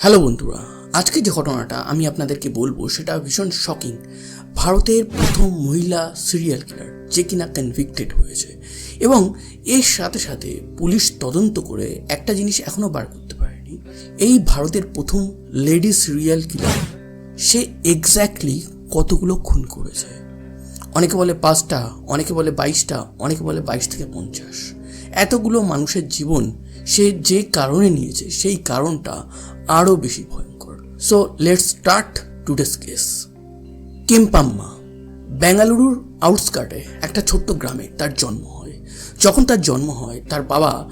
Hello বন্ধুরা, আজকে যে ঘটনাটা আমি আপনাদেরকে বলব সেটা ভীষণ শকিং ভারতের প্রথম মহিলা সিরিয়াল কিলার যে কিনা কনভিক্টেড হয়েছে। এবং এর সাথে সাথে পুলিশ তদন্ত করে একটা জিনিস এখনও বার করতে পারেনি। এই ভারতের প্রথম লেডি সিরিয়াল কিলার সে এক্স্যাক্টলি কতগুলো খুন করেছে। অনেকে বলে পাঁচটা, অনেকে বলে বাইশটা, অনেকে বলে বাইশ থেকে পঞ্চাশ। এতগুলো মানুষের জীবন সে যে কারণে নিয়েছে, সেই কারণটা আরও বেশি ভয়ঙ্কর। So let's start today's case Kempamma, বেঙ্গালুরুর আউটস্কার্টে একটা ছোট্ট গ্রামে তার জন্ম হয়। যখন তার জন্ম হয়, তার বাবা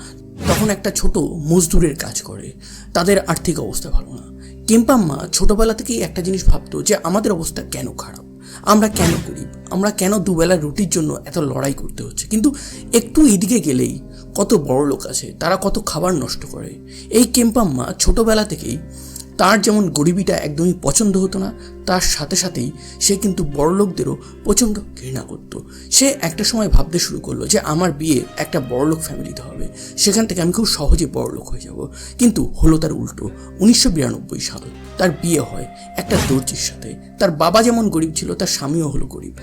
তখন একটা ছোট মজদুরের কাজ করে। তাদের আর্থিক অবস্থা ভালো না। কেম্পাম্মা ছোটবেলা থেকেই একটা জিনিস ভাবতো যে, আমাদের অবস্থা কেন খারাপ? আমরা কেন গরিব আমরা কেন দুবেলা রুটির জন্য এত লড়াই করতে হচ্ছে? কিন্তু একটু এদিকে গেলেই কত বড় লোক আছে, তারা কত খাবার নষ্ট করে। এই কেম্পাম্মা ছোটবেলা থেকেই তার যেমন গরিবিটা একদমই পছন্দ হতো না, তার সাথে সাথেই সে কিন্তু বড় লোকদেরও প্রচণ্ড ঘৃণা করত। সে একটা সময় ভাবতে শুরু করল যে আমার বিয়ে একটা বড়লোক ফ্যামিলিতে হবে। সেখান থেকে আমি খুব সহজে বড়লোক হয়ে যাব। কিন্তু হলো তার উল্টো। উনিশশো বিরানব্বই সাল তার বিয়ে হয় একটা দর্জির সাথে। তার বাবা যেমন গরিব ছিল, তার স্বামীও হলো গরিব।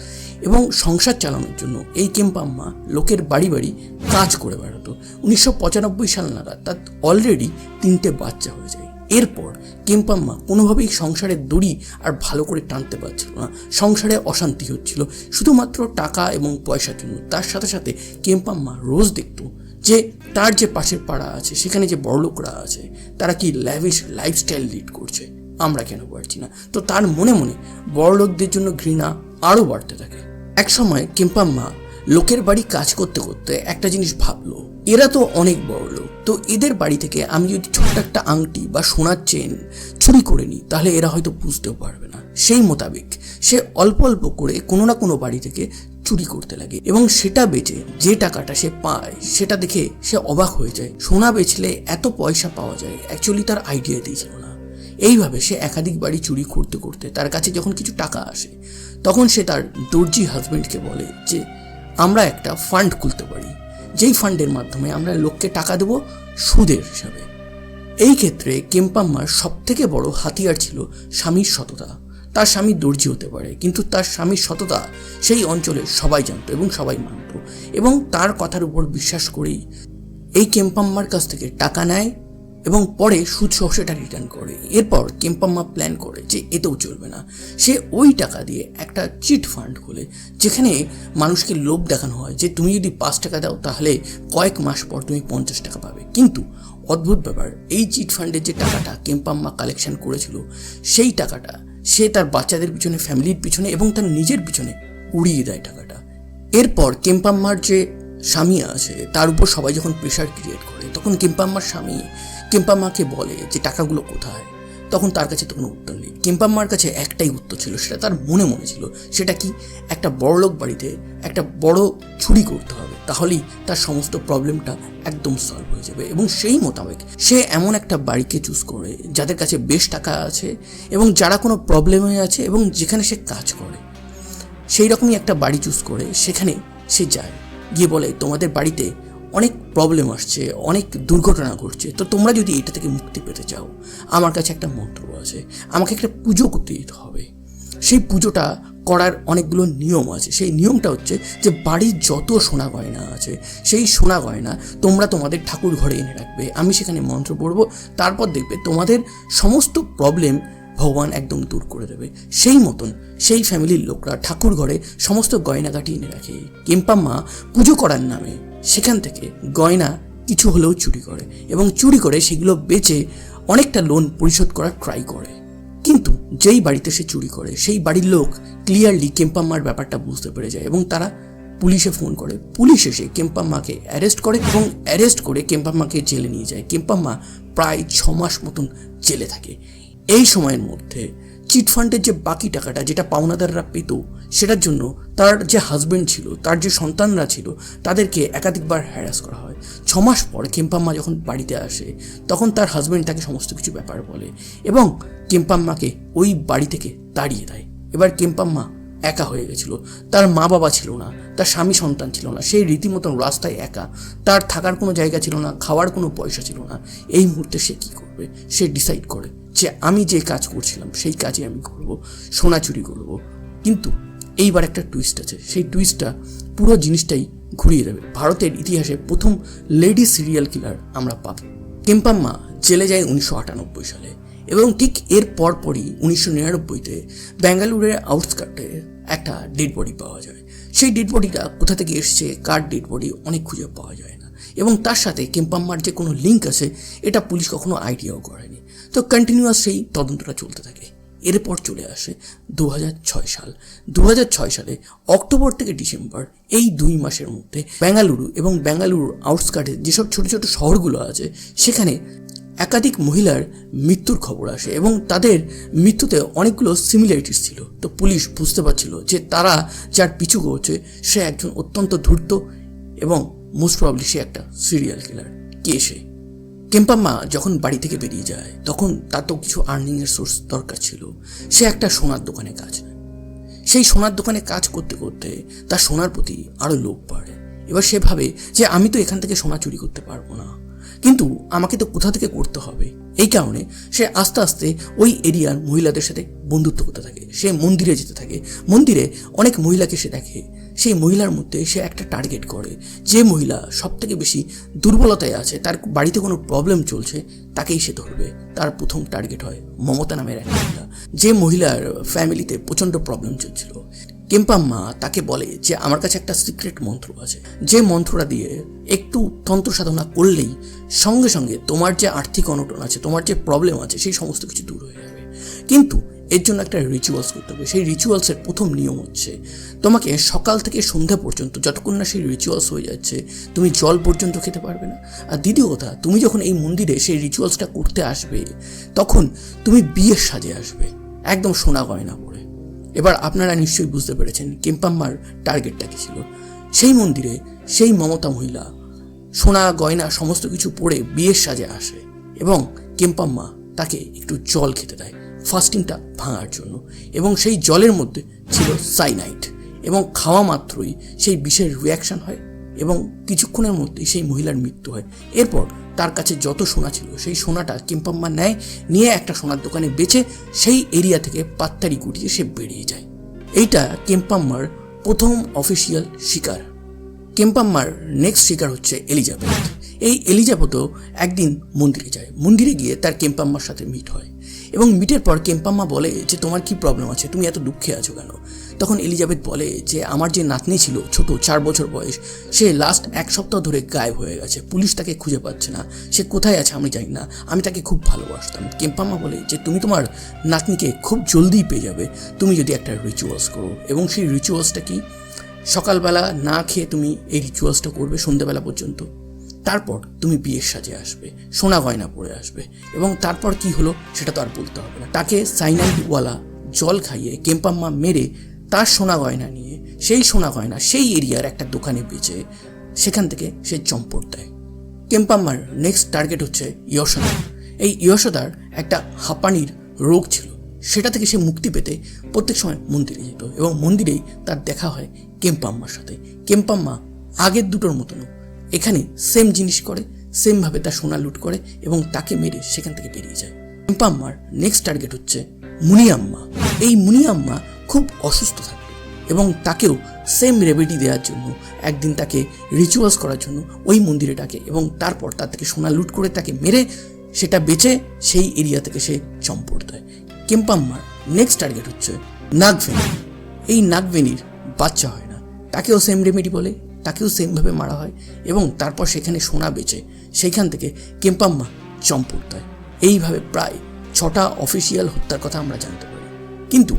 এবং সংসার চালানোর জন্য এই কেম্পাম্মা লোকের বাড়ি বাড়ি কাজ করে বেড়াতো। উনিশশো পঁচানব্বই সাল নাগাদ তার অলরেডি তিনটে বাচ্চা হয়ে যায়। এরপর কেম্পাম্মা কোনোভাবেই সংসারের দড়ি আর ভালো করে টানতে পারছিল না। সংসারে অশান্তি হচ্ছিল, শুধুমাত্র টাকা এবং পয়সার জন্য। তার সাথে সাথে কেম্পাম্মা রোজ দেখতো যে তার যে পাশের পাড়া আছে, সেখানে যে বড়লোকরা আছে, তারা কি ল্যাভিশ লাইফস্টাইল লিড করছে, আমরা কেন পারছি না? তো তার মনে মনে বড়লোকদের জন্য ঘৃণা আরও বাড়তে থাকে। এক সময় কেম্পাম্মা লোকের বাড়ি কাজ করতে করতে একটা জিনিস ভাবলো, এরা তো অনেক বড় তো এদের বাড়ি থেকে আমি যদি ছোট্ট একটা আংটি বা সোনার চেন চুরি করে নিই, তাহলে এরা হয়তো বুঝতেও পারবে না। সেই মোতাবেক সে অল্প অল্প করে কোনো না কোনো বাড়ি থেকে চুরি করতে লাগে এবং সেটা বেচে যে টাকাটা সে পায় সেটা দেখে সে অবাক হয়ে যায়। সোনা বেচলে এত পয়সা পাওয়া যায় অ্যাকচুয়ালি তার আইডিয়া দিয়েছিল না। এইভাবে সে একাধিক বাড়ি চুরি করতে করতে তার কাছে যখন কিছু টাকা আসে, তখন সে তার দর্জি হাজবেন্ডকে বলে যে, আমরা একটা ফান্ড খুলতে পারি। যেই ফান্ডের মাধ্যমে আমরা লোককে টাকা দেব সুদের হিসাবে। এই ক্ষেত্রে কেম্পাম্মার সব থেকে বড় হাতিয়ার ছিল স্বামীর সততা। তার স্বামী দর্জি হতে পারে, কিন্তু তার স্বামীর সততা সেই অঞ্চলে সবাই জানত এবং সবাই মানত। এবং তার কথার উপর বিশ্বাস করেই এই কেম্পাম্মার কাছ থেকে টাকা নেয় এবং পরে সুদ সহ সেটা রিটার্ন করে। এরপর কেম্পাম্মা প্ল্যান করে যে এতেও চলবে না। সে ওই টাকা দিয়ে একটা চিট ফান্ড খোলে, যেখানে মানুষকে লোভ দেখানো হয় যে তুমি যদি পাঁচ টাকা দাও তাহলে কয়েক মাস পর তুমি পঞ্চাশ টাকা পাবে। কিন্তু অদ্ভুত ব্যাপার, এই চিট ফান্ডের যে টাকাটা কেম্পাম্মা কালেকশন করেছিল, সেই টাকাটা সে তার বাচ্চাদের পিছনে ফ্যামিলির পিছনে এবং তার নিজের পিছনে উড়িয়ে দেয় টাকাটা। এরপর কেম্পাম্মার যে স্বামী আছে, তার উপর সবাই যখন প্রেশার ক্রিয়েট করে, তখন কেম্পাম্মার স্বামী কেম্পাম্মাকে বলে যে টাকাগুলো কোথায়, তখন তার কাছে তো কোনো উত্তর নেই। কেম্পাম্মার কাছে একটাই উত্তর ছিল, সেটা তার মনে মনে ছিল, সেটা কি? একটা বড়লোক বাড়িতে একটা বড় চুরি করতে হবে, তাহলেই তার সমস্ত প্রবলেমটা একদম সলভ হয়ে যাবে। এবং সেই মোতাবেক সে এমন একটা বাড়িকে চুজ করে যাদের কাছে বেশ টাকা আছে এবং যারা কোনো প্রবলেমে আছে এবং যেখানে সে কাজ করে। সেই রকমই একটা বাড়ি চুজ করে সেখানে সে যায়, গিয়ে বলে, তোমাদের বাড়িতে অনেক প্রবলেম আসছে, অনেক দুর্ঘটনা ঘটছে। তো তোমরা যদি এটা থেকে মুক্তি পেতে চাও, আমার কাছে একটা মন্ত্র আছে, আমাকে একটা পুজো করতে দিতে হবে। সেই পুজোটা করার অনেকগুলো নিয়ম আছে। সেই নিয়মটা হচ্ছে যে বাড়ির যত সোনা গয়না আছে, সেই সোনা গয়না তোমরা তোমাদের ঠাকুর ঘরে এনে রাখবে। আমি সেখানে মন্ত্র পড়ব, তারপর দেখবে তোমাদের সমস্ত প্রবলেম ভগবান একদম দূর করে দেবে। সেই মতন সেই ফ্যামিলির লোকরা ঠাকুর ঘরে সমস্ত গয়নাগাটি এনে রাখে। কেম্পাম্মা পুজো করার নামে সেখান থেকে গয়না কিছু হলেও চুরি করে এবং চুরি করে সেগুলো বেচে অনেকটা লোন পরিশোধ করার ট্রাই করে। কিন্তু যেই বাড়িতে সে চুরি করে, সেই বাড়ির লোক ক্লিয়ারলি কেম্পাম্মার ব্যাপারটা বুঝতে পেরে যায় এবং তারা পুলিশে ফোন করে। পুলিশ এসে কেম্পাম্মাকে অ্যারেস্ট করে এবং অ্যারেস্ট করে কেম্পাম্মাকে জেলে নিয়ে যায়। কেম্পাম্মা প্রায় ছ মাস মতন জেলে থাকে। এই সময়ের মধ্যে চিটফান্ডের যে বাকি টাকাটা যেটা পাওনাদাররা পেত, সেটার জন্য তার যে হাজব্যান্ড ছিল, তার যে সন্তানরা ছিল, তাদেরকে একাধিকবার হ্যারাস করা হয়। ছমাস মাস পর কেম্পাম্মা যখন বাড়িতে আসে, তখন তার হাজব্যান্ড তাকে সমস্ত কিছু ব্যাপার বলে এবং কেম্পাম্মাকে ওই বাড়ি থেকে তাড়িয়ে দেয়। এবার কেম্পাম্মা একা হয়ে গেছিল। তার মা বাবা ছিল না, তার স্বামী সন্তান ছিল না, সেই রীতিমতন রাস্তায় একা। তার থাকার কোনো জায়গা ছিল না, খাওয়ার কোনো পয়সা ছিল না। এই মুহূর্তে সে কী করবে? সে ডিসাইড করে যে আমি যে কাজ করছিলাম, সেই কাজে আমি করব, সোনা চুরি করব। কিন্তু এইবার একটা টুইস্ট আছে। সেই টুইস্টটা পুরো জিনিসটাই ঘুরিয়ে দেবে। ভারতের ইতিহাসে প্রথম লেডি সিরিয়াল কিলার আমরা পাব। কেম্পাম্মা জেলে যায় উনিশশো আটানব্বই সালে। এবং ঠিক এর পরপরই উনিশশো নিরানব্বইতে ব্যাঙ্গালুরের আউটস্কার্টে একটা ডেড বডি পাওয়া যায়। সেই ডেড বডিটা কোথা থেকে এসছে, কার ডেড বডি অনেক খুঁজে পাওয়া যায় না। এবং তার সাথে কেম্পাম্মার যে কোনো লিঙ্ক আছে, এটা পুলিশ কখনো আইডিয়াও করেনি। তো কন্টিনিউয়াস সেই তদন্তটা চলতে থাকে। এরপর চলে আসে দু সাল। দু সালে অক্টোবর থেকে ডিসেম্বর, এই দুই মাসের মধ্যে বেঙ্গালুরু এবং বেঙ্গালুরু আউটস্কার্টে যেসব ছোট ছোট শহরগুলো আছে, সেখানে একাধিক মহিলার মৃত্যুর খবর আসে এবং তাদের মৃত্যুতে অনেকগুলো সিমিলারিটিস ছিল। তো পুলিশ বুঝতে পারছিল যে তারা যার পিছু করছে, সে একজন অত্যন্ত ধূর্ত এবং মোস্ট প্রবলি সে একটা সিরিয়াল কিলার কে সে? কেম্পাম্মা যখন বাড়ি থেকে বেরিয়ে যায়, তখন তার তো কিছু আর্নিংয়ের সোর্স দরকার ছিল। সে একটা সোনার দোকানে কাজ সেই সোনার দোকানে কাজ করতে করতে তার সোনার প্রতি আরও লোভ বাড়ে। এবার সে ভাবে যে আমি তো এখান থেকে সোনা চুরি করতে পারব না। কিন্তু আমাকে তো কোথা থেকে করতে হবে? এই কারণে সে আস্তে আস্তে ওই এরিয়ার মহিলাদের সাথে বন্ধুত্ব করতে থাকে। সে মন্দিরে যেতে থাকে। মন্দিরে অনেক মহিলাকে সে দেখে। সেই মহিলার মধ্যে সে একটা টার্গেট করে। যে মহিলা সব থেকে বেশি দুর্বলতায় আছে, তার বাড়িতে কোনো প্রবলেম চলছে, তাকেই সে ধরবে। তার প্রথম টার্গেট হয় মমতা নামের এক মহিলা। যে মহিলার ফ্যামিলিতে প্রচণ্ড প্রবলেম চলছিল। কেম্পাম্মা তাকে বলে যে, আমার কাছে একটা সিক্রেট মন্ত্র আছে। যে মন্ত্রটা দিয়ে একটু তন্ত্র সাধনা করলেই সঙ্গে সঙ্গে তোমার যে আর্থিক অনটন আছে, তোমার যে প্রবলেম আছে, সেই সমস্ত কিছু দূর হয়ে যাবে। কিন্তু এর জন্য একটা রিচুয়ালস করতে হবে। সেই রিচুয়ালসের প্রথম নিয়ম হচ্ছে, তোমাকে সকাল থেকে সন্ধ্যা পর্যন্ত যতক্ষণ না সেই রিচুয়ালস হয়ে যাচ্ছে, তুমি জল পর্যন্ত খেতে পারবে না। আর দ্বিতীয় কথা, তুমি যখন এই মন্দিরে সেই রিচুয়ালসটা করতে আসবে, তখন তুমি বিয়ের সাজে আসবে, একদম সোনা গয়না পরে। এবার আপনারা নিশ্চয়ই বুঝতে পেরেছেন, কেম্পাম্মার টার্গেটটা কী ছিল? সেই মন্দিরে সেই মমতা মহিলা সোনা, গয়না, সমস্ত কিছু পরে বিয়ের সাজে আসে এবং কেম্পাম্মা তাকে একটু জল খেতে দেয়। ফাস্টিংটা ভাঙার জন্য। এবং সেই জলের মধ্যে ছিল সাইনাইট এবং খাওয়া মাত্রই সেই বিষের রিয়াকশন হয় এবং কিছুক্ষণের মধ্যেই সেই মহিলার মৃত্যু হয়। এরপর তার কাছে যত সোনা ছিল, সেই সোনাটা কিম্পাম্মা নেয়, নিয়ে একটা সোনার দোকানে বেচে সেই এরিয়া থেকে পাত্তারি গুটিয়ে সে বেরিয়ে যায়। এইটা কেম্পাম্মার প্রথম অফিসিয়াল শিকার। কেম্পাম্মার নেক্সট শিকার হচ্ছে এলিজাবেথ। এই এলিজাবেথও একদিন মন্দিরে যায়। মন্দিরে গিয়ে তার কেম্পাম্মার সাথে মিট হয় এবং মিটের পর কেম্পাম্মা বলে যে, তোমার কি প্রবলেম আছে? তুমি এত দুঃখে আছো কেন? তখন এলিজাবেথ বলে যে, আমার যে নাতনি ছিল, ছোট চার বছর বয়স, সে লাস্ট এক সপ্তাহ ধরে গায়েব হয়ে গেছে। পুলিশ তাকে খুঁজে পাচ্ছে না। সে কোথায় আছে আমি জানি না। আমি তাকে খুব ভালোবাসতাম। কেম্পাম্মা বলে যে, তুমি তোমার নাতনিকে খুব জলদি পেয়ে যাবে। তুমি যদি একটা রিচুয়ালস করো। এবং সেই রিচুয়ালসটা কি? সকালবেলা না খেয়ে তুমি এই রিচুয়ালসটা করবে সন্ধ্যেবেলা পর্যন্ত। তারপর তুমি বিয়ের সাজে আসবে, সোনা গয়না পরে আসবে এবং তারপর কি হলো সেটা তো আর বলতে হবে না। তাকে সাইনাইডওয়ালা জল খাইয়ে কেম্পাম্মা মেরে তার সোনা গয়না নিয়ে, সেই সোনা গয়না সেই এরিয়ার একটা দোকানে বেচে সেখান থেকে সে চম্পট দেয়। কেম্পাম্মার নেক্সট টার্গেট হচ্ছে ইয়শোদা এই ইয়শোদার একটা হাঁপানির রোগ ছিল। সেটা থেকে সে মুক্তি পেতে প্রত্যেক সময় মন্দিরে যেত এবং মন্দিরেই তার দেখা হয় কেম্পাম্মার সাথে। কেম্পাম্মা আগের দুটোর মতনও। এখানে সেম জিনিস করে সেমভাবে তার সোনা লুট করে এবং তাকে মেরে সেখান থেকে বেরিয়ে যায়। কেম্পাম্মার নেক্সট টার্গেট হচ্ছে মুনিয়াম্মা। এই মুনিয়াম্মা খুব অসুস্থ থাকে এবং তাকেও সেম রেমেডি দেওয়ার জন্য, একদিন তাকে রিচুয়ালস করার জন্য ওই মন্দিরে ডাকে এবং তারপর তার থেকে সোনা লুট করে তাকে মেরে, সেটা বেচে সেই এরিয়া থেকে সে চম্পট দেয়। কেম্পাম্মার নেক্সট টার্গেট হচ্ছে নাগভেনি। এই নাগভেনির বাচ্চা হয় না। তাকেও সেম রেমেডি বলে, তাকেও সেমভাবে মারা হয় এবং তারপর সেখানে সোনা বেচে সেইখান থেকে কেম্পাম্মা চম্পট দেয়। এইভাবে প্রায় ছটা অফিসিয়াল হত্যার কথা আমরা জানতে পারি। কিন্তু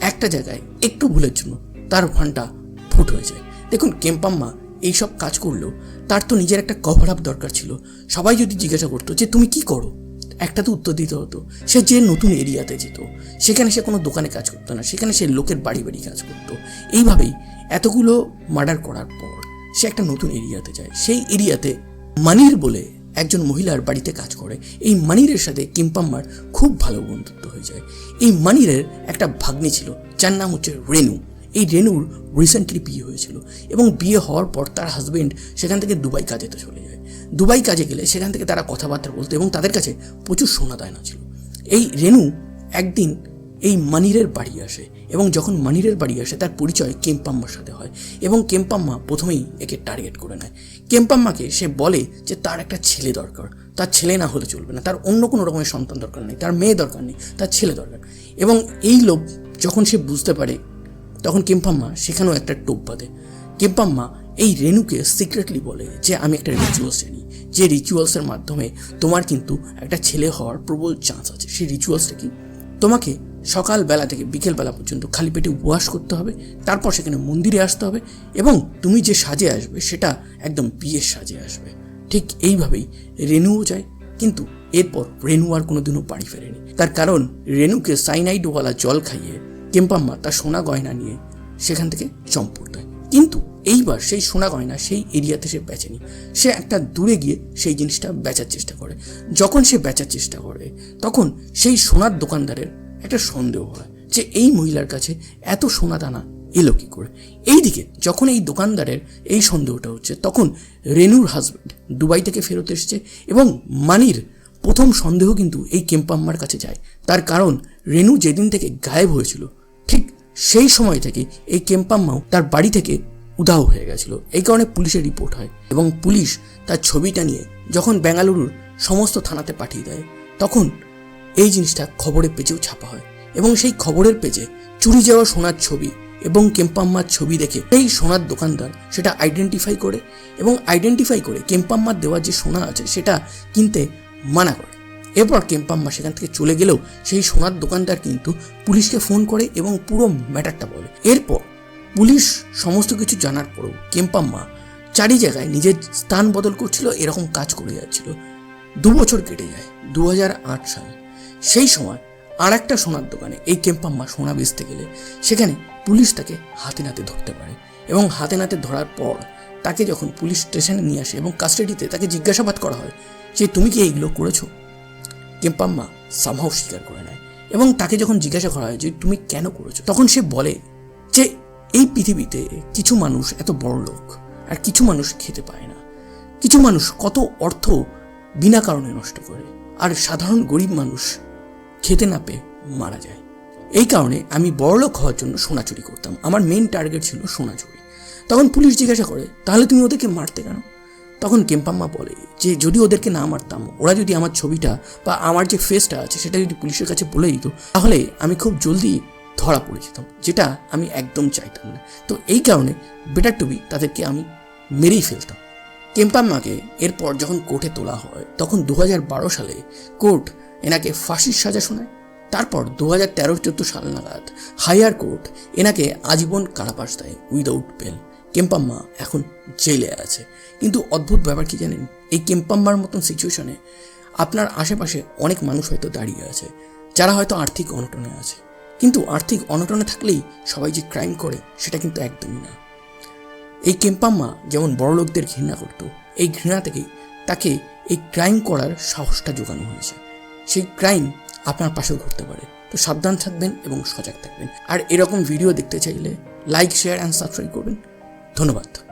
একটা জায়গায় একটু ভুলের জন্য তার ফানটা ফুট হয়ে যায়। দেখুন, কেম্পাম্মা এইসব কাজ করলেও তার তো নিজের একটা কভার আপ দরকার ছিল। সবাই যদি জিজ্ঞাসা করতো যে, তুমি কি করো? একটা তো উত্তর দিতে হতো। সে যে নতুন এরিয়াতে যেত, সেখানে সে কোনো দোকানে কাজ করতো না, সেখানে সে লোকের বাড়ি বাড়ি কাজ করতো। এইভাবেই এতগুলো মার্ডার করার পর সে একটা নতুন এরিয়াতে যায়। সেই এরিয়াতে মানির বলে একজন মহিলার বাড়িতে কাজ করে। এই মানিরের সাথে কিম্পাম্মার খুব ভালো বন্ধুত্ব হয়ে যায়। এই মানিরের একটা ভাগ্নি ছিল, যার নাম হচ্ছে রেনু। এই রেনুর রিসেন্টলি বিয়ে হয়েছিল এবং বিয়ে হওয়ার পর তার হাজবেন্ড সেখান থেকে দুবাই কাজেতে চলে যায়। দুবাই কাজে গেলে সেখান থেকে তারা কথাবার্তা বলতো এবং তাদের কাছে প্রচুর সোনা দায়না ছিল। এই রেনু একদিন এই মানিরের বাড়ি আসে এবং যখন মানিরের বাড়ি আসে তার পরিচয় কেম্পাম্মার সাথে হয় এবং কেম্পাম্মা প্রথমেই একে টার্গেট করে নেয়। কেম্পাম্মাকে সে বলে যে তার একটা ছেলে দরকার, তার ছেলে না হলে চলবে না, তার অন্য কোনো রকমের সন্তান দরকার নেই, তার মেয়ে দরকার নেই, তার ছেলে দরকার। এবং এই লোভ যখন সে বুঝতে পারে তখন কেম্পাম্মা সেখানেও একটা টোপ বাঁধে। কেম্পাম্মা এই রেনুকে সিক্রেটলি বলে যে, আমি একটা রিচুয়ালস জানি। যে রিচুয়ালসের মাধ্যমে তোমার কিন্তু একটা ছেলে হওয়ার প্রবল চান্স আছে। সেই রিচুয়ালসটা কি? তোমাকে সকালবেলা থেকে বিকেলবেলা পর্যন্ত খালি পেটে উপবাস করতে হবে, তারপর সেখানে মন্দিরে আসতে হবে এবং তুমি যে সাজে আসবে সেটা একদম বিয়ের সাজে আসবে। ঠিক এইভাবেই রেনুও যায়, কিন্তু এরপর রেনু আর কোনোদিনও বাড়ি ফেরেনি। তার কারণ রেনুকে সাইনাইডওয়ালা জল খাইয়ে কেম্পাম্মা তার সোনা গয়না নিয়ে সেখান থেকে চম্পট দেয়। কিন্তু এইবার সেই সোনা গয়না সেই এরিয়াতে সে বেচেনি সে একটা দূরে গিয়ে সেই জিনিসটা বেচার চেষ্টা করে। যখন সে বেচার চেষ্টা করে, তখন সেই সোনার দোকানদারের একটা সন্দেহ হয় যে এই মহিলার কাছে এত সোনা দানা এলো কী করে? এইদিকে যখন এই দোকানদারের এই সন্দেহটা হচ্ছে, তখন রেনুর হাজব্যান্ড দুবাই থেকে ফেরত এসেছে এবং মানির প্রথম সন্দেহ কিন্তু এই কেম্পাম্মার কাছে যায়। তার কারণ রেনু যেদিন থেকে গায়েব হয়েছিল সেই সময় থেকে এই কেম্পাম্মাও তার বাড়ি থেকে উধাও হয়ে গেছিল। এই কারণে পুলিশের রিপোর্ট হয় এবং পুলিশ তার ছবিটা নিয়ে যখন বেঙ্গালুরুর সমস্ত থানাতে পাঠিয়ে দেয়, তখন এই জিনিসটা খবরের পেজেও ছাপা হয় এবং সেই খবরের পেজে চুরি যাওয়া সোনার ছবি এবং কেম্পাম্মার ছবি দেখে এই সোনার দোকানদার সেটা আইডেন্টিফাই করে এবং আইডেন্টিফাই করে কেম্পাম্মার দেওয়া যে সোনা আছে সেটা কিনতে মানা করে। এরপর কেম্পাম্মা সেখান থেকে চলে গেলেও সেই সোনার দোকানদার কিন্তু পুলিশকে ফোন করে এবং পুরো ম্যাটারটা বলে। এরপর পুলিশ সমস্ত কিছু জানার পরেও কেম্পাম্মা চারি জায়গায় নিজের স্থান বদল করছিল, এরকম কাজ করে যাচ্ছিল। দু বছর কেটে যায় দু সাল। সেই সময় আর একটা সোনার দোকানে এই কেম্পাম্মা সোনা বেচতে গেলে সেখানে পুলিশ তাকে হাতে নাতে ধরতে পারে এবং হাতে নাতে ধরার পর তাকে যখন পুলিশ স্টেশনে নিয়ে আসে এবং কাস্টাডিতে তাকে জিজ্ঞাসাবাদ করা হয় যে, তুমি কি এইগুলো করেছ? কেম্পাম্মা সামহাও স্বীকার করে নেয়। এবং তাকে যখন জিজ্ঞাসা করা হয় যে তুমি কেন করেছ, তখন সে বলে যে, এই পৃথিবীতে কিছু মানুষ এত বড় লোক আর কিছু মানুষ খেতে পায় না। কিছু মানুষ কত অর্থ বিনা কারণে নষ্ট করে আর সাধারণ গরিব মানুষ খেতে না পেয়ে মারা যায়। এই কারণে আমি বড়লোক হওয়ার জন্য সোনা চুরি করতাম। আমার মেইন টার্গেট ছিল সোনা চুরি। তখন পুলিশ জিজ্ঞাসা করে, তাহলে তুমি ওদেরকে মারতে কেন? তখন কেম্পাম্মা বলে যে, যদি ওদেরকে না মারতাম, ওরা যদি আমার ছবিটা বা আমার যে ফেসটা আছে, সেটা যদি পুলিশের কাছে বলে দিত, তাহলে আমি খুব জলদি ধরা পড়ে যেতাম, যেটা আমি একদম চাইতাম না। তো এই কারণে বেটার টু বি তাদেরকে আমি মেরেই ফেলতাম। কেম্পাম্মাকে এরপর যখন কোর্টে তোলা হয়, তখন দু হাজার বারো সালে কোর্ট এনাকে ফাঁসির সাজা শোনায়। তারপর দু হাজার তেরো চোদ্দ সাল নাগাদ হাইয়ার কোর্ট এনাকে আজীবন কারাবাস দেয় উইদাউট বেল। কেম্পাম্মা এখন জেলে আছে। কিন্তু অদ্ভুত ব্যাপার কি জানেন? এই কেম্পাম্মার মতন সিচুয়েশনে আপনার আশেপাশে অনেক মানুষ হয়তো দাঁড়িয়ে আছে, যারা হয়তো আর্থিক অনটনে আছে। কিন্তু আর্থিক অনটনে থাকলেই সবাই যে ক্রাইম করে, সেটা কিন্তু একদমই না। এই কেম্পাম্মা যেমন বড় লোকদের ঘৃণা করতো, এই ঘৃণা থেকেই তাকে এই ক্রাইম করার সাহসটা জোগানো হয়েছে। সেই ক্রাইম আপনার পাশেও ঘটতে পারে। তো সাবধান থাকবেন এবং সজাগ থাকবেন। আর এরকম ভিডিও দেখতে চাইলে লাইক শেয়ার অ্যান্ড সাবস্ক্রাইব করবেন। ধন্যবাদ।